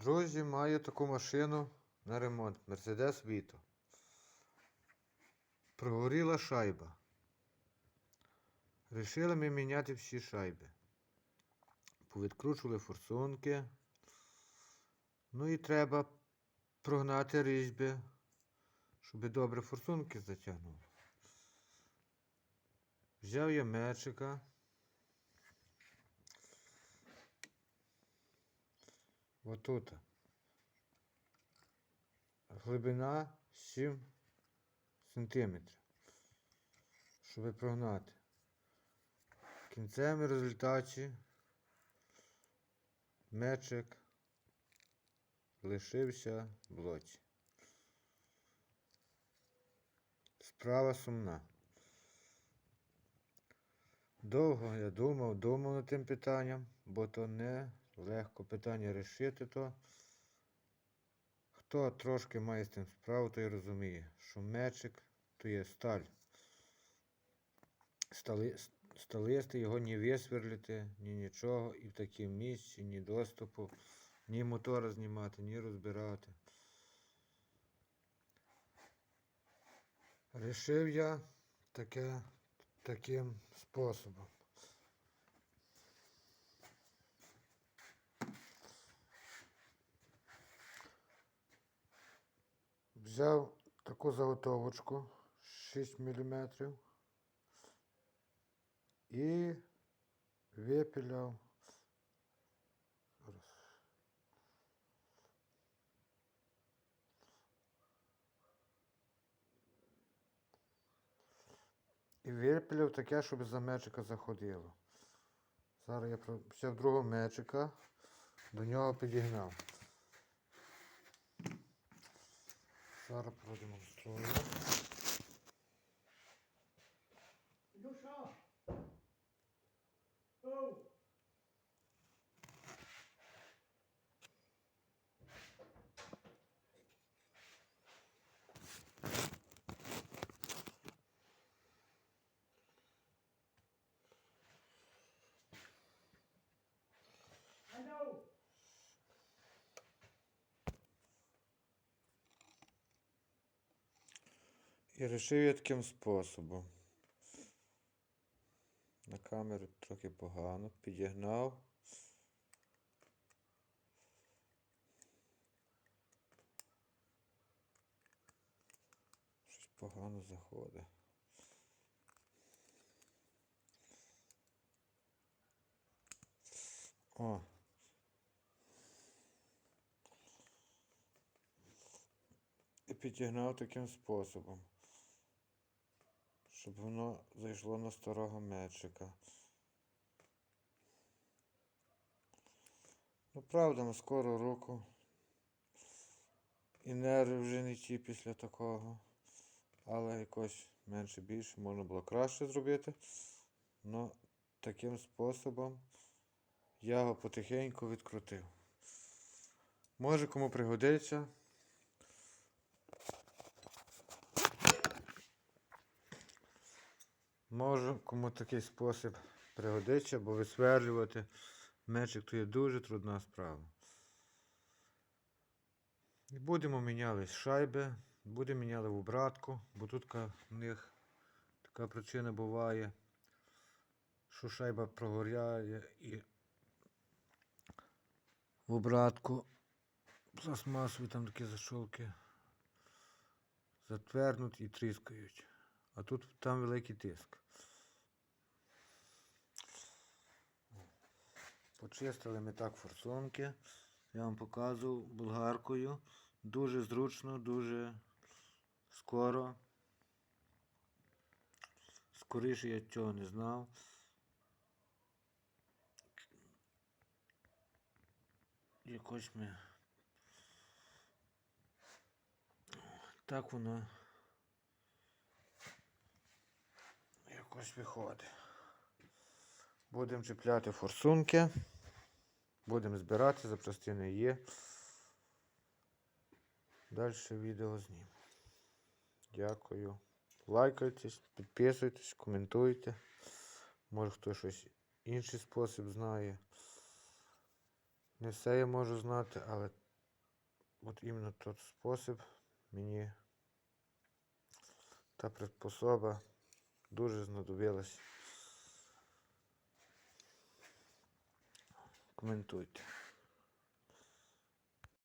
Друзі, маю таку машину на ремонт. Mercedes Vito. Прогоріла шайба. Рішили ми міняти всі шайби. Повідкручували форсунки. Ну і треба прогнати різьби, щоб добре форсунки затягнули. Взяв я мечика. Отут. Глибина 7 сантиметрів. Щоб прогнати. В кінцевому результаті мечик лишився в блоці. Справа сумна. Довго я думав, думав над тим питанням, бо то не легко питання рішити, то хто трошки має з тим справу, той розуміє, що мечик то є сталь. Стали, сталисти його ні висверлити, ні нічого, і в такому місці, ні доступу, ні мотора знімати, ні розбирати. Рішив я таке таким способом. Взяв таку заготовочку 6 мм і випіляв. І випіляв таке, щоб за мечика заходило. Зараз я взяв другого мечика, до нього підігнав. Зараз продемонструю. І вирішив я таким способом. На камеру трохи погано. Підігнав. Щось погано заходить. О. І підігнав таким способом щоб воно зайшло на старого мечика. Ну, правда, на скору руку. І нерви вже не ті після такого. Але якось менше більше можна було краще зробити. Ну, таким способом я його потихеньку відкрутив. Може кому пригодиться. Може кому такий спосіб пригодиться, бо висверлювати мечик то є дуже трудна справа. І будемо міняли шайби, будемо міняли в обратку, бо тут в них така причина буває, що шайба прогоряє і в обратку пластмасові там такі защолки затверднуть і тріскають. А тут там великий тиск. Почистили ми так форсунки. Я вам показував болгаркою. Дуже зручно, дуже скоро. Скоріше я цього не знав. Якось ми. Так воно. Якось виходить. Будемо чіпляти форсунки. Будемо збирати, запчастини є. Далі відео зніму. Дякую. Лайкайтесь, підписуйтесь, коментуйте. Може хтось щось інший спосіб знає. Не все я можу знати, але от іменно тот спосіб мені та приспособа дуже знадобилась. Коментуйте.